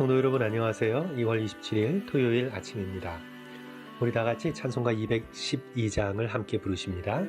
성도 여러분 안녕하세요. 2월 27일 토요일 아침입니다. 우리 다 같이 찬송가 212장을 함께 부르십니다.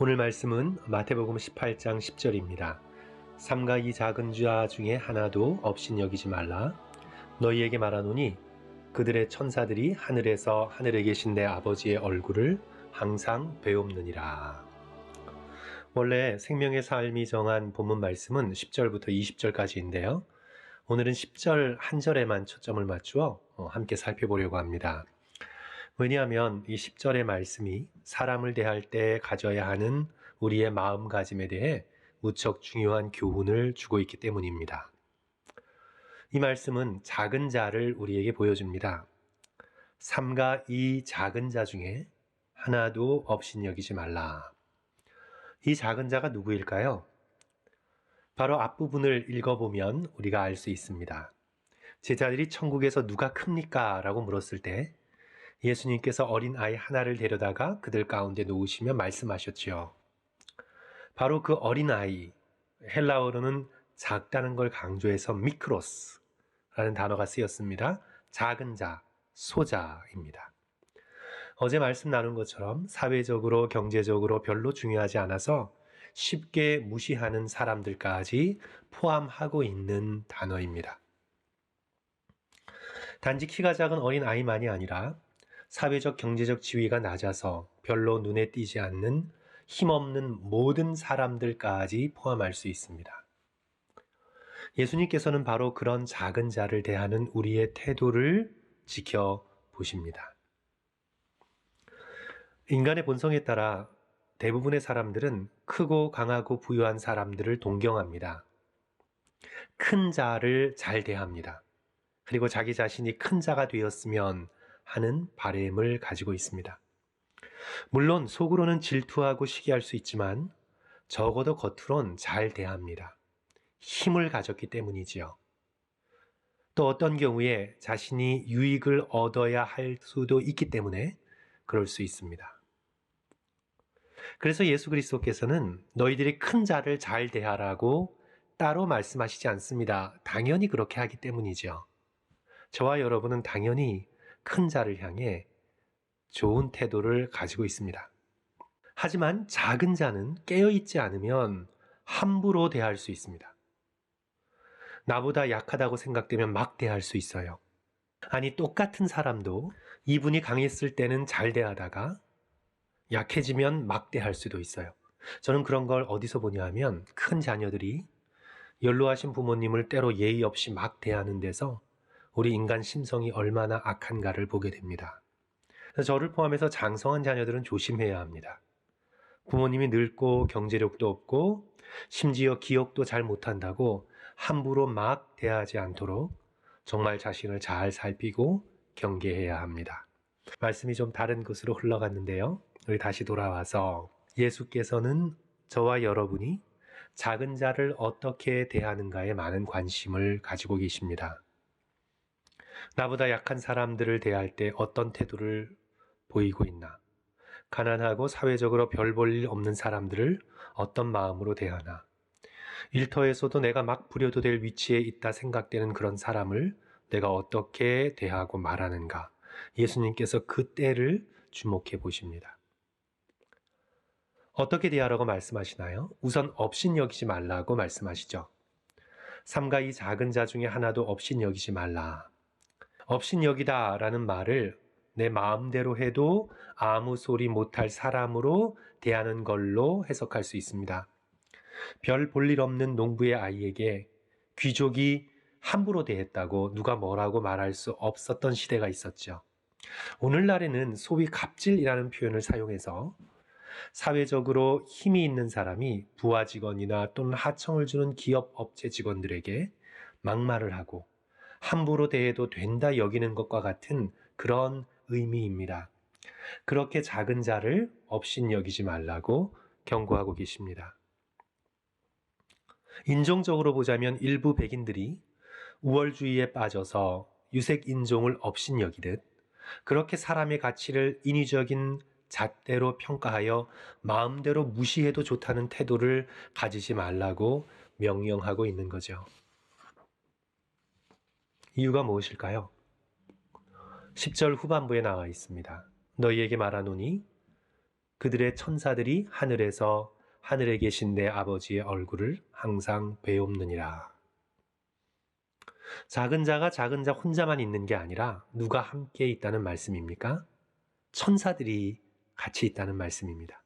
오늘 말씀은 마태복음 18장 10절입니다. 삼가 이 작은 자 중에 하나도 없인 여기지 말라. 너희에게 말하노니 그들의 천사들이 하늘에서 하늘에 계신 내 아버지의 얼굴을 항상 배웁느니라. 원래 생명의 삶이 정한 본문 말씀은 10절부터 20절까지인데요. 오늘은 10절 한 절에만 초점을 맞추어 어, 함께 살펴보려고 합니다. 왜냐하면 이 10절의 말씀이 사람을 대할 때 가져야 하는 우리의 마음가짐에 대해 무척 중요한 교훈을 주고 있기 때문입니다. 이 말씀은 작은 자를 우리에게 보여줍니다. 삼가 이 작은 자 중에 하나도 없인 여기지 말라. 이 작은 자가 누구일까요? 바로 앞부분을 읽어보면 우리가 알 수 있습니다. 제자들이 천국에서 누가 큽니까? 라고 물었을 때 예수님께서 어린 아이 하나를 데려다가 그들 가운데 놓으시며 말씀하셨지요. 바로 그 어린 아이, 헬라어로는 작다는 걸 강조해서 미크로스라는 단어가 쓰였습니다. 작은 자, 소자입니다. 어제 말씀 나눈 것처럼 사회적으로, 경제적으로 별로 중요하지 않아서 쉽게 무시하는 사람들까지 포함하고 있는 단어입니다. 단지 키가 작은 어린 아이만이 아니라 사회적 경제적 지위가 낮아서 별로 눈에 띄지 않는 힘없는 모든 사람들까지 포함할 수 있습니다. 예수님께서는 바로 그런 작은 자를 대하는 우리의 태도를 지켜보십니다. 인간의 본성에 따라 대부분의 사람들은 크고 강하고 부유한 사람들을 동경합니다. 큰 자를 잘 대합니다. 그리고 자기 자신이 큰 자가 되었으면 하는 바램을 가지고 있습니다. 물론 속으로는 질투하고 시기할 수 있지만 적어도 겉으론 잘 대합니다. 힘을 가졌기 때문이지요. 또 어떤 경우에 자신이 유익을 얻어야 할 수도 있기 때문에 그럴 수 있습니다. 그래서 예수 그리스도께서는 너희들이 큰 자를 잘 대하라고 따로 말씀하시지 않습니다. 당연히 그렇게 하기 때문이죠. 저와 여러분은 당연히 큰 자를 향해 좋은 태도를 가지고 있습니다. 하지만 작은 자는 깨어있지 않으면 함부로 대할 수 있습니다. 나보다 약하다고 생각되면 막 대할 수 있어요. 아니, 똑같은 사람도 이분이 강했을 때는 잘 대하다가 약해지면 막 대할 수도 있어요. 저는 그런 걸 어디서 보냐 하면 큰 자녀들이 연로하신 부모님을 때로 예의 없이 막 대하는 데서 우리 인간 심성이 얼마나 악한가를 보게 됩니다. 저를 포함해서 장성한 자녀들은 조심해야 합니다. 부모님이 늙고 경제력도 없고 심지어 기억도 잘 못한다고 함부로 막 대하지 않도록 정말 자신을 잘 살피고 경계해야 합니다. 말씀이 좀 다른 곳으로 흘러갔는데요. 우리 다시 돌아와서 예수께서는 저와 여러분이 작은 자를 어떻게 대하는가에 많은 관심을 가지고 계십니다. 나보다 약한 사람들을 대할 때 어떤 태도를 보이고 있나? 가난하고 사회적으로 별 볼 일 없는 사람들을 어떤 마음으로 대하나? 일터에서도 내가 막 부려도 될 위치에 있다 생각되는 그런 사람을 내가 어떻게 대하고 말하는가? 예수님께서 그 때를 주목해 보십니다. 어떻게 대하라고 말씀하시나요? 우선 업신 여기지 말라고 말씀하시죠. 삼가 이 작은 자 중에 하나도 업신 여기지 말라. 업신 여기다라는 말을 내 마음대로 해도 아무 소리 못할 사람으로 대하는 걸로 해석할 수 있습니다. 별 볼 일 없는 농부의 아이에게 귀족이 함부로 대했다고 누가 뭐라고 말할 수 없었던 시대가 있었죠. 오늘날에는 소위 갑질이라는 표현을 사용해서 사회적으로 힘이 있는 사람이 부하 직원이나 또는 하청을 주는 기업 업체 직원들에게 막말을 하고 함부로 대해도 된다 여기는 것과 같은 그런 의미입니다. 그렇게 작은 자를 업신 여기지 말라고 경고하고 계십니다. 인종적으로 보자면 일부 백인들이 우월주의에 빠져서 유색 인종을 업신 여기듯 그렇게 사람의 가치를 인위적인 잣대로 평가하여 마음대로 무시해도 좋다는 태도를 가지지 말라고 명령하고 있는 거죠. 이유가 무엇일까요? 10절 후반부에 나와 있습니다. 너희에게 말하노니 그들의 천사들이 하늘에서 하늘에 계신 내 아버지의 얼굴을 항상 배옵느니라. 작은 자가 작은 자 혼자만 있는 게 아니라 누가 함께 있다는 말씀입니까? 천사들이 같이 있다는 말씀입니다.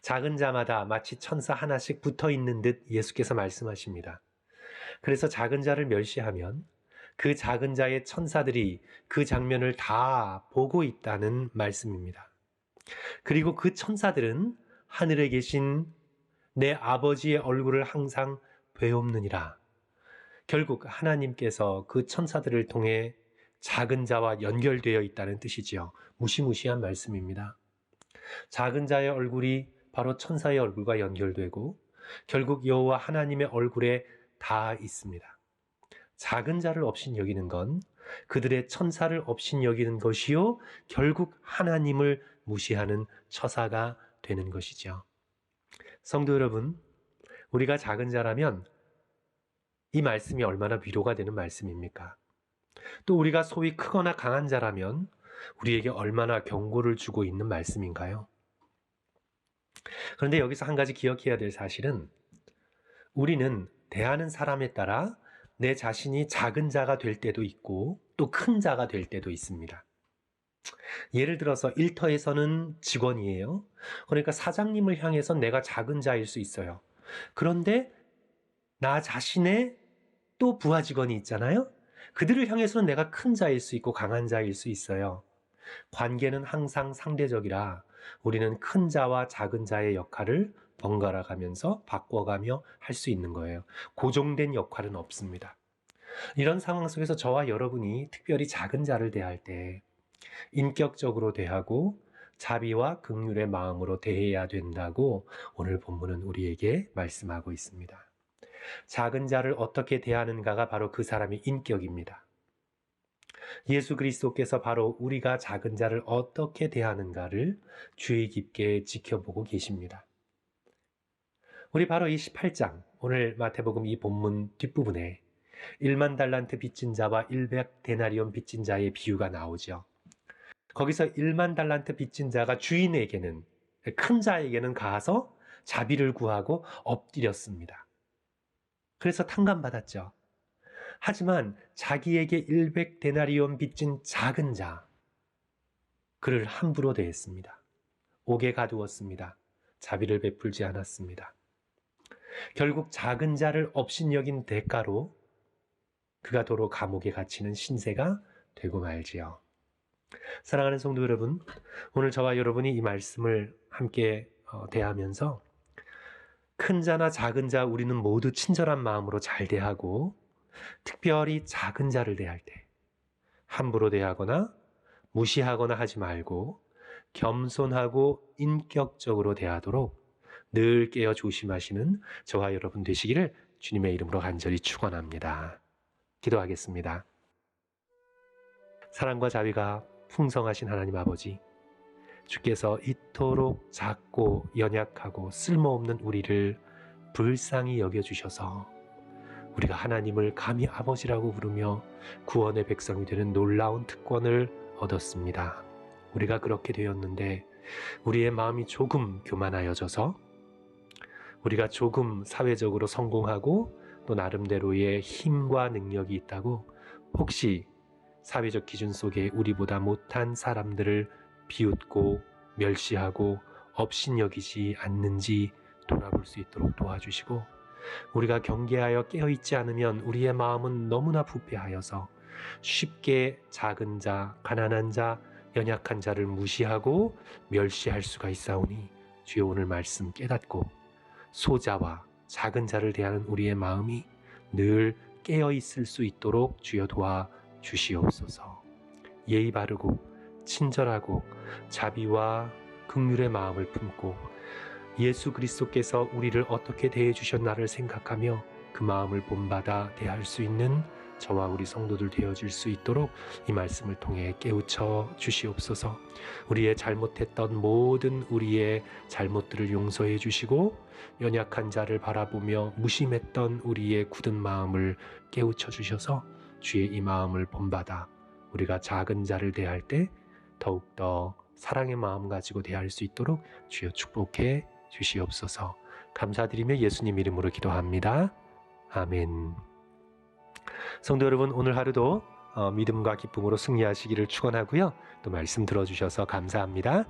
작은 자마다 마치 천사 하나씩 붙어 있는 듯 예수께서 말씀하십니다. 그래서 작은 자를 멸시하면 그 작은 자의 천사들이 그 장면을 다 보고 있다는 말씀입니다. 그리고 그 천사들은 하늘에 계신 내 아버지의 얼굴을 항상 배옵느니라. 결국 하나님께서 그 천사들을 통해 작은 자와 연결되어 있다는 뜻이지요. 무시무시한 말씀입니다. 작은 자의 얼굴이 바로 천사의 얼굴과 연결되고 결국 여호와 하나님의 얼굴에 다 있습니다. 작은 자를 업신 여기는 건 그들의 천사를 업신 여기는 것이요 결국 하나님을 무시하는 처사가 되는 것이죠. 성도 여러분, 우리가 작은 자라면 이 말씀이 얼마나 위로가 되는 말씀입니까? 또 우리가 소위 크거나 강한 자라면 우리에게 얼마나 경고를 주고 있는 말씀인가요? 그런데 여기서 한 가지 기억해야 될 사실은 우리는 대하는 사람에 따라 내 자신이 작은 자가 될 때도 있고 또 큰 자가 될 때도 있습니다. 예를 들어서 일터에서는 직원이에요. 그러니까 사장님을 향해서 내가 작은 자일 수 있어요. 그런데 나 자신의 또 부하 직원이 있잖아요. 그들을 향해서는 내가 큰 자일 수 있고 강한 자일 수 있어요. 관계는 항상 상대적이라 우리는 큰 자와 작은 자의 역할을 번갈아 가면서 바꿔가며 할 수 있는 거예요. 고정된 역할은 없습니다. 이런 상황 속에서 저와 여러분이 특별히 작은 자를 대할 때 인격적으로 대하고 자비와 극률의 마음으로 대해야 된다고 오늘 본문은 우리에게 말씀하고 있습니다. 작은 자를 어떻게 대하는가가 바로 그 사람의 인격입니다. 예수 그리스도께서 바로 우리가 작은 자를 어떻게 대하는가를 주의 깊게 지켜보고 계십니다. 우리 바로 이 18장, 오늘 마태복음 이 본문 뒷부분에 1만 달란트 빚진 자와 100 데나리온 빚진 자의 비유가 나오죠. 거기서 1만 달란트 빚진 자가 주인에게는 큰 자에게는 가서 자비를 구하고 엎드렸습니다. 그래서 탕감받았죠. 하지만 자기에게 100 데나리온 빚진 작은 자 그를 함부로 대했습니다. 옥에 가두었습니다. 자비를 베풀지 않았습니다. 결국 작은 자를 업신여긴 대가로 그가 도로 감옥에 갇히는 신세가 되고 말지요. 사랑하는 성도 여러분, 오늘 저와 여러분이 이 말씀을 함께 어, 대하면서 큰 자나 작은 자 우리는 모두 친절한 마음으로 잘 대하고 특별히 작은 자를 대할 때 함부로 대하거나 무시하거나 하지 말고 겸손하고 인격적으로 대하도록 늘 깨어 조심하시는 저와 여러분 되시기를 주님의 이름으로 간절히 축원합니다. 기도하겠습니다. 사랑과 자비가 풍성하신 하나님 아버지, 주께서 이토록 작고 연약하고 쓸모없는 우리를 불쌍히 여겨주셔서 우리가 하나님을 감히 아버지라고 부르며 구원의 백성이 되는 놀라운 특권을 얻었습니다. 우리가 그렇게 되었는데 우리의 마음이 조금 교만하여져서 우리가 조금 사회적으로 성공하고 또 나름대로의 힘과 능력이 있다고 혹시 사회적 기준 속에 우리보다 못한 사람들을 비웃고 멸시하고 업신여기지 않는지 돌아볼 수 있도록 도와주시고 우리가 경계하여 깨어있지 않으면 우리의 마음은 너무나 부패하여서 쉽게 작은 자, 가난한 자, 연약한 자를 무시하고 멸시할 수가 있사오니 주여 오늘 말씀 깨닫고 소자와 작은 자를 대하는 우리의 마음이 늘 깨어 있을 수 있도록 주여 도와 주시옵소서. 예의 바르고 친절하고 자비와 극률의 마음을 품고 예수 그리스도께서 우리를 어떻게 대해 주셨나를 생각하며 그 마음을 본받아 대할 수 있는 저와 우리 성도들 되어질 수 있도록 이 말씀을 통해 깨우쳐 주시옵소서. 우리의 잘못했던 모든 우리의 잘못들을 용서해 주시고 연약한 자를 바라보며 무심했던 우리의 굳은 마음을 깨우쳐 주셔서 주의 이 마음을 본받아 우리가 작은 자를 대할 때 더욱더 사랑의 마음 가지고 대할 수 있도록 주여 축복해 주시옵소서. 감사드리며 예수님 이름으로 기도합니다. 아멘. 성도 여러분 오늘 하루도 어, 믿음과 기쁨으로 승리하시기를 축원하고요. 또 말씀 들어주셔서 감사합니다.